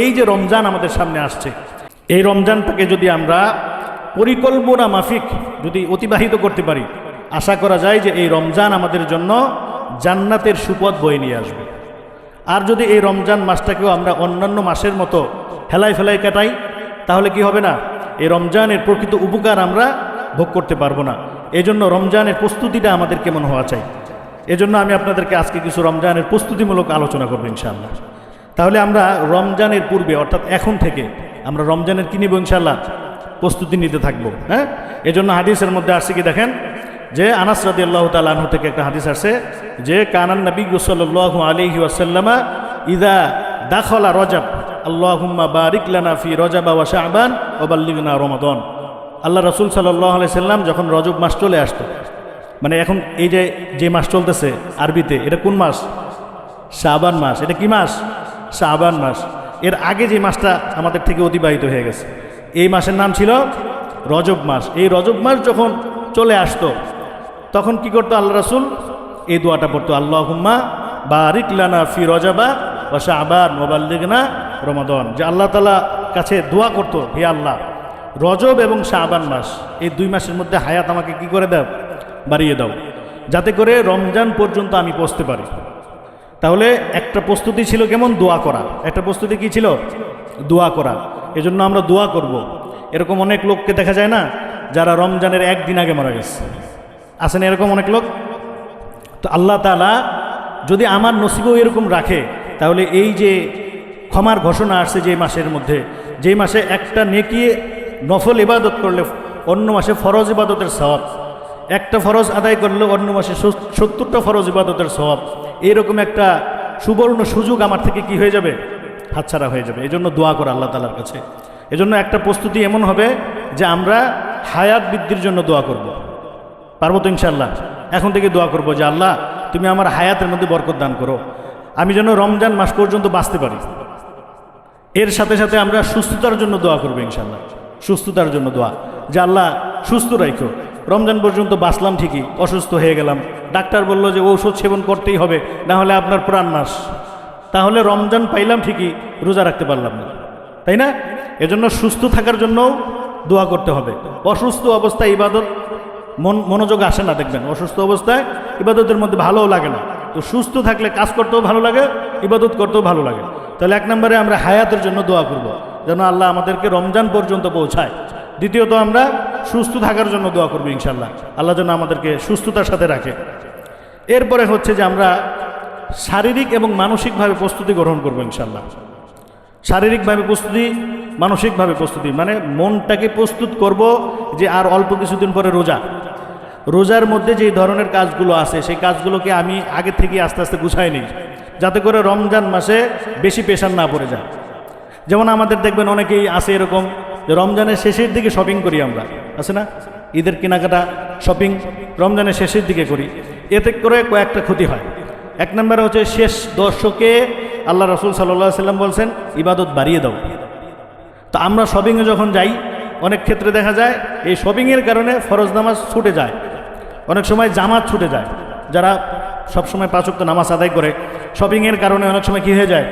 এই যে রমজান আমাদের সামনে আসছে, এই রমজানটাকে যদি আমরা পরিকল্পনা মাফিক যদি অতিবাহিত করতে পারি, আশা করা যায় যে এই রমজান আমাদের জন্য জান্নাতের সুপথ বয়ে নিয়ে আসবে। আর যদি এই রমজান মাসটাকেও আমরা অন্যান্য মাসের মতো হেলাই ফেলাই কাটাই, তাহলে কি হবে না? এই রমজানের প্রকৃত উপকার আমরা ভোগ করতে পারব না। এই জন্য রমজানের প্রস্তুতিটা আমাদের কেমন হওয়া চাই। এজন্য আমি আপনাদেরকে আজকে কিছু রমজানের প্রস্তুতিমূলক আলোচনা করব ইনশাআল্লাহ। তাহলে আমরা রমজানের পূর্বে, অর্থাৎ এখন থেকে, আমরা রমজানের কি নিব ইনশাল্লাহ প্রস্তুতি নিতে থাকব হ্যাঁ? এজন্য হাদিসের মধ্যে আসছে কি দেখেন? যে আনাস রাদি আল্লাহ তালু থেকে একটা হাদিস আসছে, যে কানান নবী সাল্লাহ আলহি ওয়াসাল্লামা ইদা দাখলা রজাব, আল্লাহুম্মা বারিক লানা ফি রজাবা ওয়া শাবান ও বাল্লিগনা রমাদন। আল্লাহ রসুল সাল্লাহ সাল্লাম যখন রজব মাস চলে আসতো মানে এখন এই যে যে মাস চলতেছে আরবিতে, এটা কোন মাস? শাবান মাস, এটা কি মাস? শাবান মাস। এর আগে যে মাসটা আমাদের থেকে অতিবাহিত হয়ে গেছে। এই মাসের নাম ছিল রজব মাস। এই রজব মাস যখন চলে আসতো, তখন কি করতো আল্লাহ রাসুল? এই দোয়াটা পড়তো আল্লাহ হুম্মা বারিক লানা ফি রজাবা ও শাহবান মোবাল্লিগনা রমাদন। যে আল্লাহ তালা কাছে দোয়া করতো, হে আল্লাহ, রজব এবং শাহবান মাস, এই দুই মাসের মধ্যে হায়াত আমাকে কি করে দাও? বাড়িয়ে দাও। যাতে করে রমজান পর্যন্ত আমি পৌঁছতে পারি। তাহলে একটা প্রস্তুতি ছিল কেমন? দোয়া করা। একটা প্রস্তুতি কি ছিল? দোয়া করা। এজন্য আমরা দোয়া করব। এরকম অনেক লোককে দেখা যায় না, যারা রমজানের একদিন আগে মারা গেছে। আছেন এরকম অনেক লোক? তো আল্লাহ তালা যদি আমার নসিবও এরকম রাখে, তাহলে এই যে ক্ষমার ঘোষণা আসছে যে মাসের মধ্যে যেই মাসে একটা নেকিয়ে নফল ইবাদত করলে অন্য মাসে ফরজ ইবাদতের সওয়াব। একটা ফরজ আদায় করলে অন্য মাসে সত্তরটা ফরজ ইবাদতের সওয়াব। এইরকম একটা সুবর্ণ সুযোগ আমার থেকে কি হয়ে যাবে? হাতছাড়া হয়ে যাবে। এই জন্য দোয়া করে আল্লাহ তালার কাছে। এজন্য একটা প্রস্তুতি এমন হবে যে আমরা হায়াত বৃদ্ধির জন্য দোয়া করব। পারব তো ইনশাল্লাহ এখন থেকে দোয়া করব যে আল্লাহ, তুমি আমার হায়াতের মধ্যে বরকত দান করো। আমি যেন রমজান মাস পর্যন্ত বাঁচতে পারি। এর সাথে সাথে আমরা সুস্থতার জন্য দোয়া করব ইনশাল্লাহ সুস্থতার জন্য দোয়া। যে আল্লাহ, সুস্থ রাখো রমজান পর্যন্ত বাঁচলাম ঠিকই, অসুস্থ হয়ে গেলাম। ডাক্তার বলল যে ঔষধ সেবন করতেই হবে, না হলে আপনার প্রাণ নাশ। তাহলে রমজান পাইলাম ঠিকই, রোজা রাখতে পারলাম না। তাই না? এজন্য সুস্থ থাকার জন্যও দোয়া করতে হবে। অসুস্থ অবস্থায় ইবাদত, মন, মনোযোগ আসে না, দেখবেন। অসুস্থ অবস্থায় ইবাদতের মধ্যে ভালোও লাগে না। তো সুস্থ থাকলে কাজ করতেও ভালো লাগে, ইবাদত করতেও ভালো লাগে। তাহলে এক নম্বরে আমরা হায়াতের জন্য দোয়া করব, যেন আল্লাহ আমাদেরকে রমজান পর্যন্ত পৌঁছায়। দ্বিতীয়ত আমরা সুস্থ থাকার জন্য দোয়া করব ইনশাল্লাহ আল্লাহ যেন আমাদেরকে সুস্থতার সাথে রাখে। এরপরে হচ্ছে যে আমরা শারীরিক এবং মানসিকভাবে প্রস্তুতি গ্রহণ করব ইনশাল্লাহ শারীরিকভাবে প্রস্তুতি, মানসিকভাবে প্রস্তুতি। মানে মনটাকে প্রস্তুত করব যে আর অল্প কিছুদিন পরে রোজা। রোজার মধ্যে যেই ধরনের কাজগুলো আছে, সেই কাজগুলোকে আমি আগে থেকে আস্তে আস্তে গুছাই নিই। যাতে করে রমজান মাসে বেশি পেশার না পড়ে যায়। যেমন আমাদের দেখবেন অনেকেই আছে এরকম যে রমজানের শেষের দিকে শপিং করি আমরা। আছে না? ঈদের কেনাকাটা শপিং রমজানের শেষের দিকে করি। এতে করে কয়েকটা ক্ষতি হয়। এক নম্বরে হচ্ছে শেষ দর্শকে আল্লাহ রসুল সাল্লাহ সাল্লাম বলছেন, ইবাদত বাড়িয়ে দাও। তো আমরা শপিংয়ে যখন যাই, অনেক ক্ষেত্রে দেখা যায়, এই শপিংয়ের কারণে ফরজ নামাজ ছুটে যায়। অনেক সময় জামাত ছুটে যায়। যারা সবসময় পাঁচক্ত নামাজ আদায় করে শপিংয়ের কারণে অনেক সময় কী হয়ে যায়?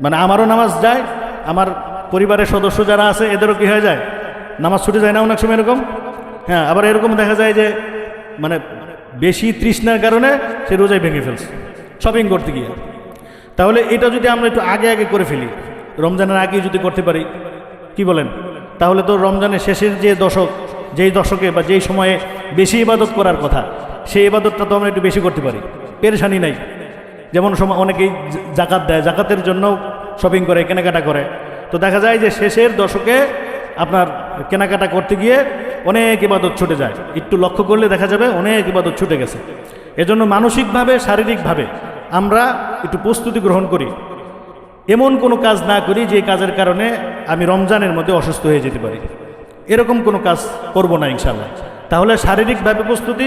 মানে আমারও নামাজ যায়, আমার পরিবারের সদস্য যারা আছে, এদেরও কী হয়ে যায়? নামাজ ছুটে যায় না অনেক সময় এরকম? হ্যাঁ আবার এরকম দেখা যায় যে মানে বেশি তৃষ্ণার কারণে সে রোজাই ভেঙে ফেলছে শপিং করতে গিয়ে। তাহলে এটা যদি আমরা একটু আগে আগে করে ফেলি, রমজানের আগেই যদি করতে পারি, কি বলেন? তাহলে তো রমজানের শেষের যে দশক, যেই দশকে বা যেই সময়ে বেশি ইবাদত করার কথা, সেই ইবাদতটা তো আমরা একটু বেশি করতে পারি, পেরেশানি নাই। যেমন সময় অনেকেই জাকাত দেয়, জাকাতের জন্য শপিং করে, কেনাকাটা করে তো দেখা যায় যে শেষের দশকে আপনার কেনাকাটা করতে গিয়ে অনেক ইবাদত ছুটে যায়। একটু লক্ষ্য করলে দেখা যাবে অনেক ইবাদত ছুটে গেছে। এজন্য মানসিকভাবে, শারীরিকভাবে আমরা একটু প্রস্তুতি গ্রহণ করি। এমন কোনো কাজ না করি যে কাজের কারণে আমি রমজানের মধ্যে অসুস্থ হয়ে যেতে পারি। এরকম কোনো কাজ করব না ইনশাল্লাহ তাহলে শারীরিকভাবে প্রস্তুতি,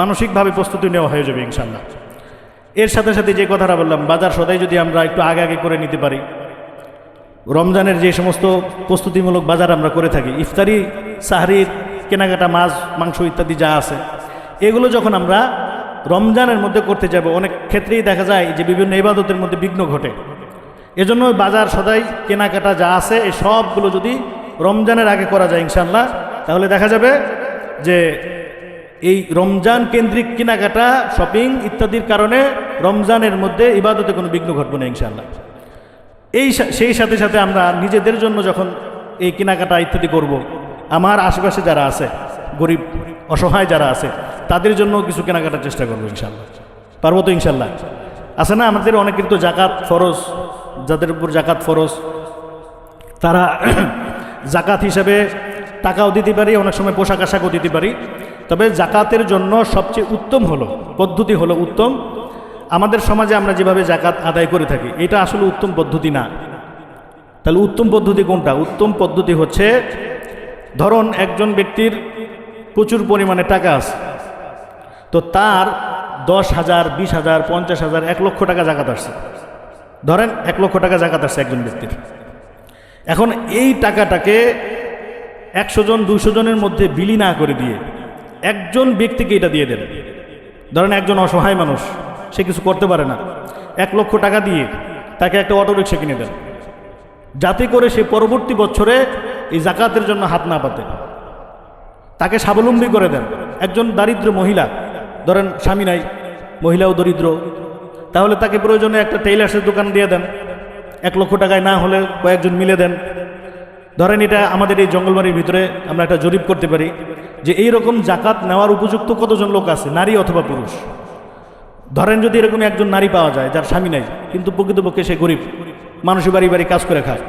মানসিকভাবে প্রস্তুতি নেওয়া হয়ে যাবে ইনশাল্লাহ এর সাথে সাথে যে কথাটা বললাম, বাজার সদাই যদি আমরা একটু আগে আগে করে নিতে পারি রমজানের যে সমস্ত প্রস্তুতিমূলক বাজার আমরা করে থাকি, ইফতারি সাহারির কেনাকাটা, মাছ, মাংস ইত্যাদি যা আছে, এগুলো যখন আমরা রমজানের মধ্যে করতে যাব, অনেক ক্ষেত্রেই দেখা যায় যে বিভিন্ন ইবাদতের মধ্যে বিঘ্ন ঘটে। এজন্য বাজার সদাই, কেনাকাটা যা আছে, এই সবগুলো যদি রমজানের আগে করা যায় ইনশাল্লাহ তাহলে দেখা যাবে যে এই রমজান কেন্দ্রিক কেনাকাটা, শপিং ইত্যাদির কারণে রমজানের মধ্যে ইবাদতে কোনো বিঘ্ন ঘটবে না ইনশাল্লাহ এই সেই সাথে সাথে আমরা নিজেদের জন্য যখন এই কেনাকাটা ইত্যাদি করব। আমার আশেপাশে যারা আছে, গরিব, অসহায় যারা আছে, তাদের জন্য কিছু কেনাকাটার চেষ্টা করব ইনশাল্লাহ পারব তো ইনশাল্লাহ আছে না? আমাদের অনেকের তো জাকাত ফরজ, যাদের উপর জাকাত ফরজ, তারা জাকাত হিসাবে টাকাও দিতে পারি, অনেক সময় পোশাক আশাকও দিতে পারি। তবে জাকাতের জন্য সবচেয়ে উত্তম হলো, পদ্ধতি হলো উত্তম আমাদের সমাজে আমরা যেভাবে জাকাত আদায় করে থাকি, এটা আসলে উত্তম পদ্ধতি না। তাহলে উত্তম পদ্ধতি কোনটা? উত্তম পদ্ধতি হচ্ছে, ধরুন একজন ব্যক্তির প্রচুর পরিমাণে টাকা আছে, তো তার দশ হাজার, বিশ হাজার, পঞ্চাশ হাজার, এক লক্ষ টাকা জাকাত আসছে। ধরেন এক লক্ষ টাকা জাকাত আসছে একজন ব্যক্তির। এখন এই টাকাটাকে একশো জন দুশো জনের মধ্যে বিলি না করে দিয়ে একজন ব্যক্তিকে এটা দিয়ে দেন। ধরেন একজন অসহায় মানুষ সে কিছু করতে পারে না। এক লক্ষ টাকা দিয়ে তাকে একটা অটোরিক্সা কিনে দেন। যাতে করে সে পরবর্তী বছরে এই জাকাতের জন্য হাত না পাতে তাকে স্বাবলম্বী করে দেন। একজন দারিদ্র মহিলা, ধরেন স্বামী নাই, মহিলাও দরিদ্র। তাহলে তাকে প্রয়োজনে একটা টেইলার্সের দোকান দিয়ে দেন। এক লক্ষ টাকায় না হলে কয়েকজন মিলে দেন। ধরেন এটা আমাদের এই জঙ্গলবাড়ির ভিতরে আমরা একটা জরিপ করতে পারি যে এই রকম জাকাত নেওয়ার উপযুক্ত কতজন লোক আছে, নারী অথবা পুরুষ? ধরেন যদি এরকম একজন নারী পাওয়া যায়, যার স্বামী নাই, কিন্তু প্রকৃতপক্ষে সে গরিব, মানুষের বাড়ি বাড়ি কাজ করে খায়।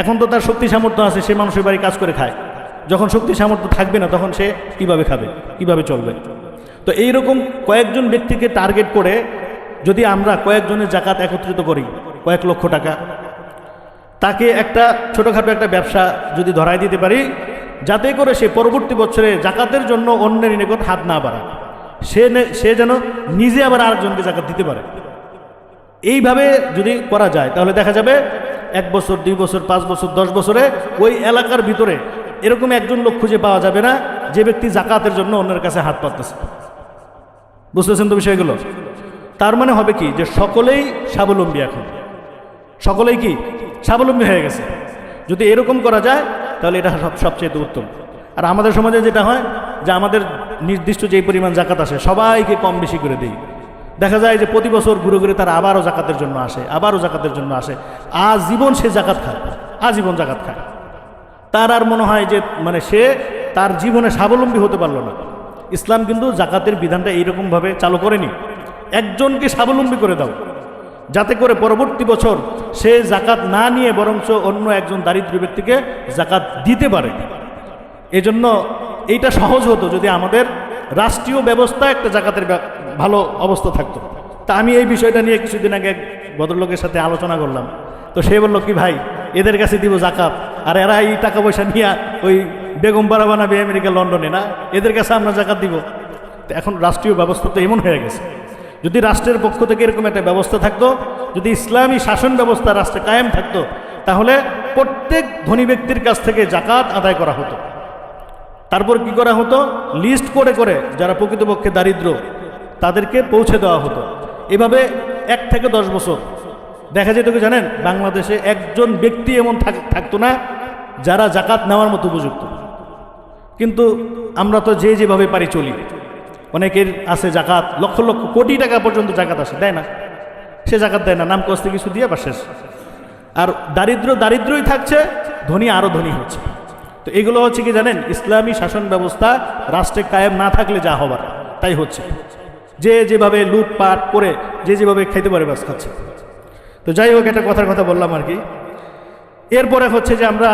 এখন তো তার শক্তি সামর্থ্য আছে, সে মানুষের বাড়ি কাজ করে খায়। যখন শক্তি সামর্থ্য থাকবে না, তখন সে কীভাবে খাবে, কীভাবে চলবে? তো এই রকম কয়েকজন ব্যক্তিকে টার্গেট করে যদি আমরা কয়েকজনের জাকাত একত্রিত করি, কয়েক লক্ষ টাকা, তাকে একটা ছোটোখাটো একটা ব্যবসা যদি ধরাই দিতে পারি, যাতে করে সে পরবর্তী বছরে জাকাতের জন্য অন্যের নিকট হাত না বাড়ায়। সে সে যেন নিজে আবার আরেকজনকে জাকাত দিতে পারে। এইভাবে যদি করা যায়, তাহলে দেখা যাবে এক বছর, দুই বছর, পাঁচ বছর, দশ বছরে ওই এলাকার ভিতরে এরকম একজন লোক খুঁজে পাওয়া যাবে না, যে ব্যক্তি জাকাতের জন্য অন্যের কাছে হাত পাততেছে। বুঝতেছেন তো বিষয়গুলো? তার মানে হবে কি, যে সকলেই স্বাবলম্বী এখন। সকলেই কি? স্বাবলম্বী হয়ে গেছে। যদি এরকম করা যায়, তাহলে এটা সব, সবচেয়ে উত্তম। আর আমাদের সমাজে যেটা হয়, যে আমাদের নির্দিষ্ট যে পরিমাণ জাকাত আসে, সবাইকে কম বেশি করে দিই। দেখা যায় যে প্রতি বছর ঘুরে ঘুরে তারা আবারও জাকাতের জন্য আসে, আবারও জাকাতের জন্য আসে। আজীবন সে জাকাত খায়, আজীবন জাকাত খায়। তার আর মনে হয় যে মানে সে তার জীবনে স্বাবলম্বী হতে পারল না। ইসলাম কিন্তু জাকাতের বিধানটা এইরকমভাবে চালু করেনি। একজনকে স্বাবলম্বী করে দাও, যাতে করে পরবর্তী বছর সে জাকাত না নিয়ে বরঞ্চ অন্য একজন দারিদ্র ব্যক্তিকে জাকাত দিতে পারে। এজন্য এইটা সহজ হতো যদি আমাদের রাষ্ট্রীয় ব্যবস্থা একটা জাকাতের ভালো অবস্থা থাকতো। তা আমি এই বিষয়টা নিয়ে কিছুদিন আগে ভদ্রলোকের সাথে আলোচনা করলাম। তো সে বলল, কি ভাই, এদের কাছে দিব জাকাত। আর এরা এই টাকা পয়সা নিয়ে ওই বেগম বাড়া বানাবে আমেরিকা, লন্ডনে, না? এদের কাছে আমরা জাকাত দিব। তো এখন রাষ্ট্রীয় ব্যবস্থা তো এমন হয়ে গেছে। যদি রাষ্ট্রের পক্ষ থেকে এরকম একটা ব্যবস্থা থাকতো, যদি ইসলামী শাসন ব্যবস্থা রাষ্ট্রে কায়েম থাকতো, তাহলে প্রত্যেক ধনী ব্যক্তির কাছ থেকে জাকাত আদায় করা হতো। তারপর কি করা হতো? লিস্ট করে করে যারা প্রকৃতপক্ষে দারিদ্র, তাদেরকে পৌঁছে দেওয়া হতো। এভাবে এক থেকে দশ বছর। দেখা যেত কি জানেন? বাংলাদেশে একজন ব্যক্তি এমন থাক- থাকতো না, যারা জাকাত নেওয়ার মতো উপযুক্ত। কিন্তু আমরা তো যে যেভাবে পারি চলি। অনেকের আছে জাকাত, লক্ষ লক্ষ কোটি টাকা পর্যন্ত জাকাত আসে, দেয় না। সে জাকাত দেয় না নাম কস্তে কিছু দিয়ে বা শেষ। আর দারিদ্র দারিদ্রই থাকছে, ধনী আরও ধনী হচ্ছে। তো এগুলো হচ্ছে কি জানেন? ইসলামী শাসন ব্যবস্থা রাষ্ট্রে কায়েম না থাকলে যা হবার, তাই হচ্ছে। যে যেভাবে লুটপাট করে, যে যেভাবে খাইতে পারে বাস খাচ্ছে। তো যাই হোক, একটা কথার কথা বললাম আর কি। এরপরে হচ্ছে যে আমরা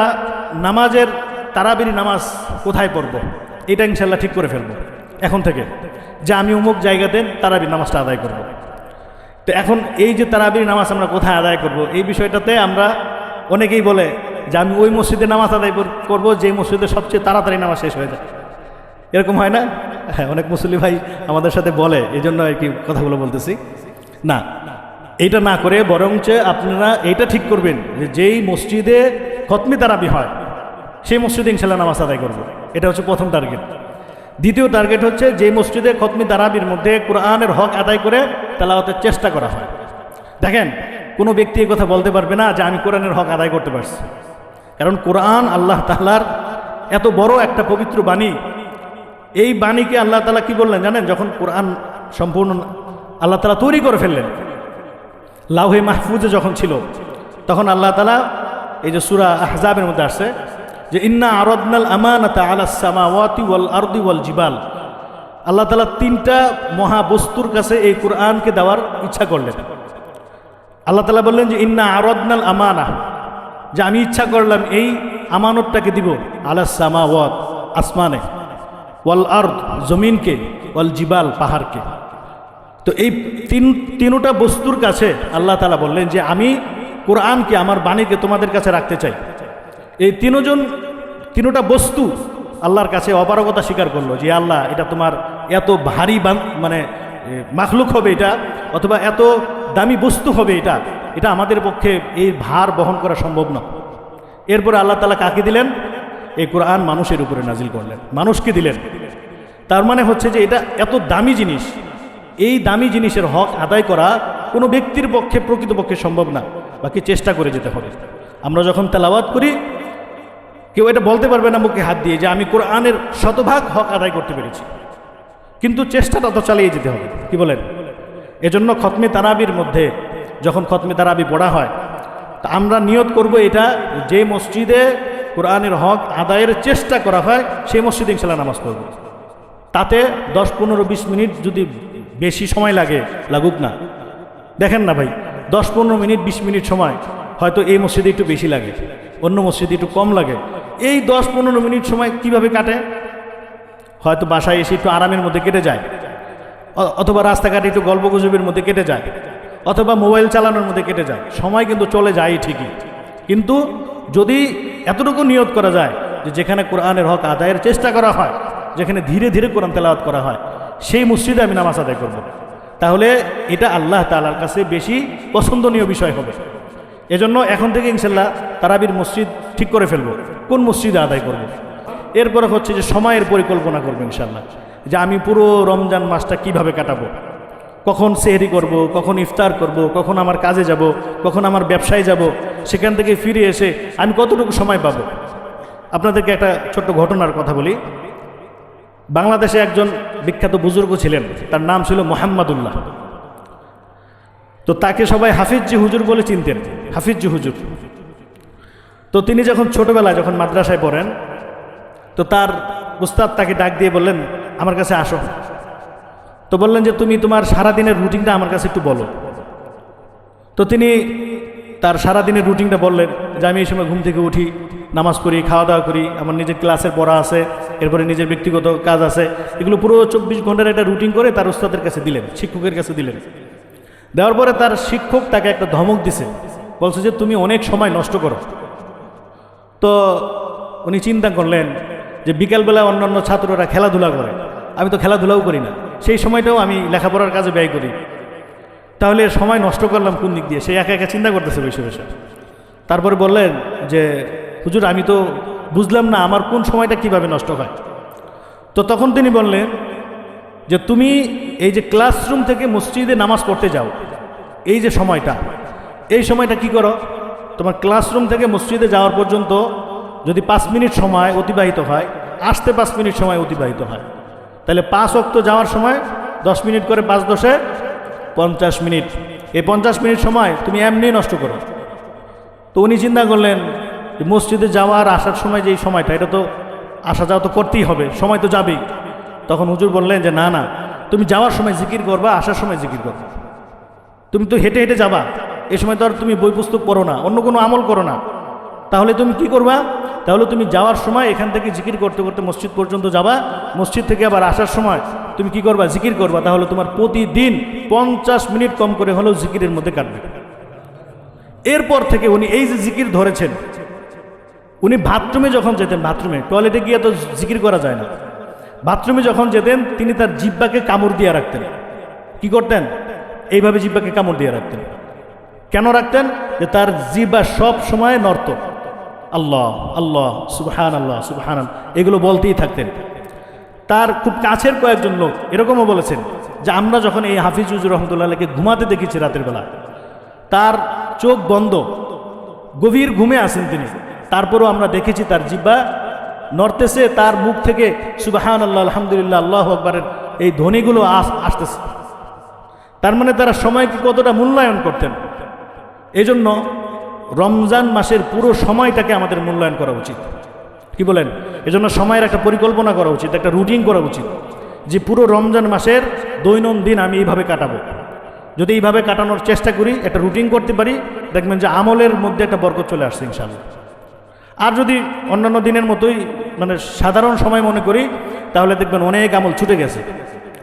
নামাজের তারাবির নামাজ কোথায় পড়ব? এটা ইনশাল্লাহ ঠিক করে ফেলব। এখন থেকে যে আমি অমুক জায়গাতে তারাবির নামাজটা আদায় করব। তো এখন এই যে তারাবির নামাজ আমরা কোথায় আদায় করব, এই বিষয়টাতে আমরা অনেকেই বলে যে আমি ওই মসজিদে নামাজ আদায় কর- করব যে মসজিদে সবচেয়ে তাড়াতাড়ি নামাজ শেষ হয়ে যায়। এরকম হয় না? হ্যাঁ অনেক মুসলি ভাই আমাদের সাথে বলে এই জন্য আর কি কথাগুলো বলতেছি। না, এইটা না করে বরঞ্চ আপনারা এইটা ঠিক করবেন যে যেই মসজিদে খতমি তারাবি হয়, সেই মসজিদে ইনশাল্লাহ নামাজ আদায় করব। এটা হচ্ছে প্রথম টার্গেট। দ্বিতীয় টার্গেট হচ্ছে যে মসজিদে খতমি তারাবির মধ্যে কোরআনের হক আদায় করে তেলাওয়াতের চেষ্টা করা হয়। দেখেন, কোনো ব্যক্তি কথা বলতে পারবে না যে আমি কোরআনের হক আদায় করতে পারছি। কারণ কোরআন আল্লাহ তাহলার এত বড় একটা পবিত্র বাণী। এই বাণীকে আল্লাহ তালা কি বললেন জানেন? যখন কোরআন সম্পূর্ণ আল্লাহ তালা তৈরি করে ফেললেন, লাউহে মাহফুজে যখন ছিল, তখন আল্লাহ তালা এই যে সুরা আহজাবের মধ্যে আসছে যে, ইন্না আরদনাল আমানাতা আলা সামাওয়াতি ওয়াল আরদি ওয়াল জিবাল। আল্লাহ তালা তিনটা মহাবস্তুর কাছে এই কোরআনকে দেওয়ার ইচ্ছা করলেন। আল্লাহ তালা বললেন যে, ইন্না আরদনাল আমানা। যে আমি ইচ্ছা করলাম এই আমানতটাকে দিব আলা সামাওয়াত, আসমানে। ওয়াল আর্দ, জমিনকে। ওয়াল জিবাল, পাহাড়কে। তো এই তিন, তিনটা বস্তুর কাছে আল্লাহ তালা বললেন যে আমি কোরআনকে, আমার বাণীকে তোমাদের কাছে রাখতে চাই। এই তিনজন, তিনটা বস্তু আল্লাহর কাছে অপারগতা স্বীকার করল যে আল্লাহ, এটা তোমার এত ভারী মানে মাখলুক হবে এটা, অথবা এত দামি বস্তু হবে এটা। এটা আমাদের পক্ষে এই ভার বহন করা সম্ভব না। এরপরে আল্লাহ তালা কাকে দিলেন? এই কোরআন মানুষের উপরে নাজিল করলেন। মানুষকে দিলেন। তার মানে হচ্ছে যে এটা এত দামি জিনিস। এই দামি জিনিসের হক আদায় করা কোনো ব্যক্তির পক্ষে, প্রকৃতপক্ষে সম্ভব না। বাকি চেষ্টা করে যেতে হবে। আমরা যখন তেলাওয়াত করি, কেউ এটা বলতে পারবে না মুখে হাত দিয়ে যে আমি কোরআনের শতভাগ হক আদায় করতে পেরেছি। কিন্তু চেষ্টাটা তো চালিয়ে যেতে হবে। কি বলেন? এজন্য খতমে তারাবির মধ্যে যখন খতমে তারাবি পড়া হয়, তা আমরা নিয়ত করব এটা যে মসজিদে কোরআনের হক আদায়ের চেষ্টা করা হয়, সেই মসজিদে ইনশাল্লাহ নামাজ পড়ব। তাতে দশ, পনেরো, বিশ মিনিট যদি বেশি সময় লাগে, লাগুক না। দেখেন না ভাই, দশ, পনেরো মিনিট, বিশ মিনিট সময়, হয়তো এই মসজিদে একটু বেশি লাগে, অন্য মসজিদে একটু কম লাগে। এই দশ, পনেরো মিনিট সময় কীভাবে কাটে? হয়তো বাসায় এসে একটু আরামের মধ্যে কেটে যায়। অথবা রাস্তাঘাটে একটু গল্প গুজবের মধ্যে কেটে যায়, অথবা মোবাইল চালানোর মধ্যে কেটে যায় সময় কিন্তু চলে যায় ঠিকই কিন্তু যদি এতটুকু নিয়ত করা যায় যে যেখানে কোরআনের হক আদায়ের চেষ্টা করা হয়, যেখানে ধীরে ধীরে কোরআন তেলাওয়াত করা হয়, সেই মসজিদে আমি নামাজ আদায় করব। তাহলে এটা আল্লাহ তালার কাছে বেশি পছন্দনীয় বিষয় হবে এজন্য এখন থেকে ইনশাল্লাহ তারাবির মসজিদ ঠিক করে ফেলব, কোন মসজিদে আদায় করব। এরপরে হচ্ছে যে সময়ের পরিকল্পনা করব ইনশাল্লাহ যে আমি পুরো রমজান মাসটা কীভাবে কাটাবো? কখন সেহরি করব, কখন ইফতার করব, কখন আমার কাজে যাব, কখন আমার ব্যবসায় যাব? সেখান থেকে ফিরে এসে আমি কতটুকু সময় পাবো? আপনাদেরকে একটা ছোট্ট ঘটনার কথা বলি। বাংলাদেশে একজন বিখ্যাত বুজুর্গ ছিলেন। তার নাম ছিল মোহাম্মদুল্লাহ। তো তাকে সবাই হাফিজজি হুজুর বলে চিনতেন। হাফিজজি হুজুর। তো তিনি যখন ছোটবেলায় যখন মাদ্রাসায় পড়েন তো তার উস্তাদ তাকে ডাক দিয়ে বললেন আমার কাছে আসো। তো বললেন যে, তুমি তোমার সারাদিনের রুটিনটা আমার কাছে একটু বলো। তো তিনি তার সারাদিনের রুটিনটা বললেন যে, আমি এই সময় ঘুম থেকে উঠি, নামাজ করি খাওয়া দাওয়া করি, আমার নিজের ক্লাসের পড়া আছে, এরপরে নিজের ব্যক্তিগত কাজ আছে। এগুলো পুরো চব্বিশ ঘণ্টার একটা রুটিন করে তার উস্তাদের কাছে দিলেন, শিক্ষকের কাছে দিলেন। দেওয়ার পরে তার শিক্ষক তাকে একটা ধমক দিছে, বলছে যে, তুমি অনেক সময় নষ্ট করো। তো উনি চিন্তা করলেন যে, বিকালবেলা অন্যান্য ছাত্ররা খেলাধুলা করে। আমি তো খেলাধুলাও করি না। সেই সময়টাও আমি লেখাপড়ার কাজে ব্যয় করি। তাহলে সময় নষ্ট করলাম কোন দিক দিয়ে? সে একা একা চিন্তা করতেছে বসে বসে তারপরে বললেন যে, হুজুর, আমি তো বুঝলাম না আমার কোন সময়টা কীভাবে নষ্ট হয়? তো তখন তিনি বললেন যে, তুমি এই যে ক্লাসরুম থেকে মসজিদে নামাজ পড়তে যাও, এই যে সময়টা, এই সময়টা কি করো? তোমার ক্লাসরুম থেকে মসজিদে যাওয়ার পর্যন্ত যদি পাঁচ মিনিট সময় অতিবাহিত হয়, আসতে পাঁচ মিনিট সময় অতিবাহিত হয়। তাহলে পাঁচ অক্ত যাওয়ার সময় দশ মিনিট করে পাঁচ দশে পঞ্চাশ মিনিট। এই পঞ্চাশ মিনিট সময় তুমি এমনি নষ্ট করো। তো উনি চিন্তা করলেন যে মসজিদে যাওয়ার, আসার সময় যে সময়টা, এটা তো আসা যাওয়া তো করতেই হবে, সময় তো যাবেই। তখন হুজুর বললেন যে, না না, তুমি যাওয়ার সময় জিকির করবা, আসার সময় জিকির করবা। তুমি তো হেঁটে হেঁটে যাবা। এই সময় তো আর তুমি বই পুস্তক পড়ো না, অন্য কোনো আমল করো না। তাহলে তুমি কি করবা? তাহলে তুমি যাওয়ার সময় এখান থেকে জিকির করতে করতে মসজিদ পর্যন্ত যাবা। মসজিদ থেকে আবার আসার সময় তুমি কি করবা? জিকির করবা। তাহলে তোমার প্রতিদিন পঞ্চাশ মিনিট কম করে হলেও জিকিরের মধ্যে কাটবে। এরপর থেকে উনি এই যে জিকির ধরেছেন, উনি বাথরুমে যখন যেতেন, বাথরুমে, টয়লেটে গিয়ে তো জিকির করা যায় না। বাথরুমে যখন যেতেন, তিনি তার জিব্বাকে কামড় দিয়ে রাখতেন। কি করতেন? এইভাবে জিব্বাকে কামড় দিয়ে রাখতেন। কেন রাখতেন? যে তার জিব্বা সব সময় নর্ত আল্লাহ আল্লাহ সুবহান আল্লাহ সুবহান এগুলো বলতেই থাকতেন। তার খুব কাছের কয়েকজন লোক এরকমও বলেছেন যে, আমরা যখন এই হাফিজ উজুর রহমতুল্লাহকে ঘুমাতে দেখেছি রাতের বেলা, তার চোখ বন্ধ, গভীর ঘুমে আসেন তিনি। তারপরও আমরা দেখেছি তার জিব্বা নড়তেছে, তার মুখ থেকে সুবাহান আল্লাহ আলহামদুলিল্লাহ, আল্লাহ আকবরের এই ধ্বনিগুলো আস, আসতেছে। তার মানে তারা সময়কে কতটা মূল্যায়ন করতেন। এজন্য রমজান মাসের পুরো সময়টাকে আমাদের মূল্যায়ন করা উচিত। কি বলেন? এজন্য সময়ের একটা পরিকল্পনা করা উচিত, একটা রুটিন করা উচিত যে পুরো রমজান মাসের দৈনন্দিন আমি এইভাবে কাটাবো। যদি এইভাবে কাটানোর চেষ্টা করি, একটা রুটিন করতে পারি, দেখবেন যে আমলের মধ্যে একটা বরকত চলে আসছে ইনশাল্লাহ আর যদি অন্যান্য দিনের মতোই মানে সাধারণ সময় মনে করি, তাহলে দেখবেন অনেক আমল ছুটে গেছে।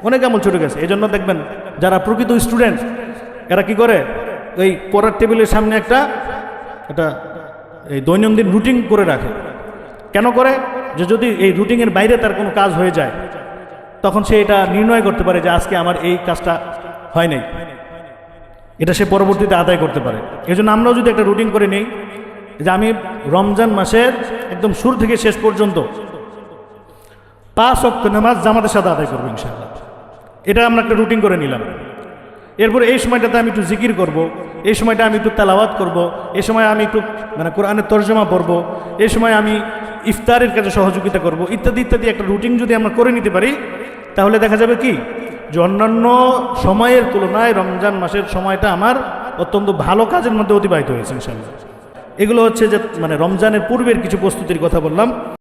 অনেক আমল ছুটে গেছে। এই জন্য দেখবেন যারা প্রকৃত স্টুডেন্ট এরা কি করে? এই পড়ার টেবিলের সামনে একটা একটা এই দৈনন্দিন রুটিন করে রাখে। কেন করে? যে যদি এই রুটিনের বাইরে তার কোনো কাজ হয়ে যায়, তখন সে এটা নির্ণয় করতে পারে যে আজকে আমার এই কাজটা হয় নাই। এটা সে পরবর্তীতে আদায় করতে পারে। এই জন্য আমরাও যদি একটা রুটিন করে নিই, যে আমি রমজান মাসের একদম শুরু থেকে শেষ পর্যন্ত পাঁচ অক্ট নামাজ জামাতের সাথে আদায় করব ইনশাআল্লাহ। এটা আমরা একটা রুটিন করে নিলাম। এরপর এই সময়টাতে আমি একটু জিকির করব। এই সময়টা আমি একটু তেলাওয়াত করব। এই সময় আমি একটু মানে কোরআনের তর্জমা পড়ব, এই সময় আমি ইফতারের কাছে সহযোগিতা করব, ইত্যাদি ইত্যাদি একটা রুটিন যদি আমরা করে নিতে পারি, তাহলে দেখা যাবে কি যে অন্যান্য সময়ের তুলনায় রমজান মাসের সময়টা আমার অত্যন্ত ভালো কাজের মধ্যে অতিবাহিত হয়েছে ইনশাল্লাহ এগুলো হচ্ছে যে মানে রমজানের পূর্বের কিছু প্রস্তুতির কথা বললাম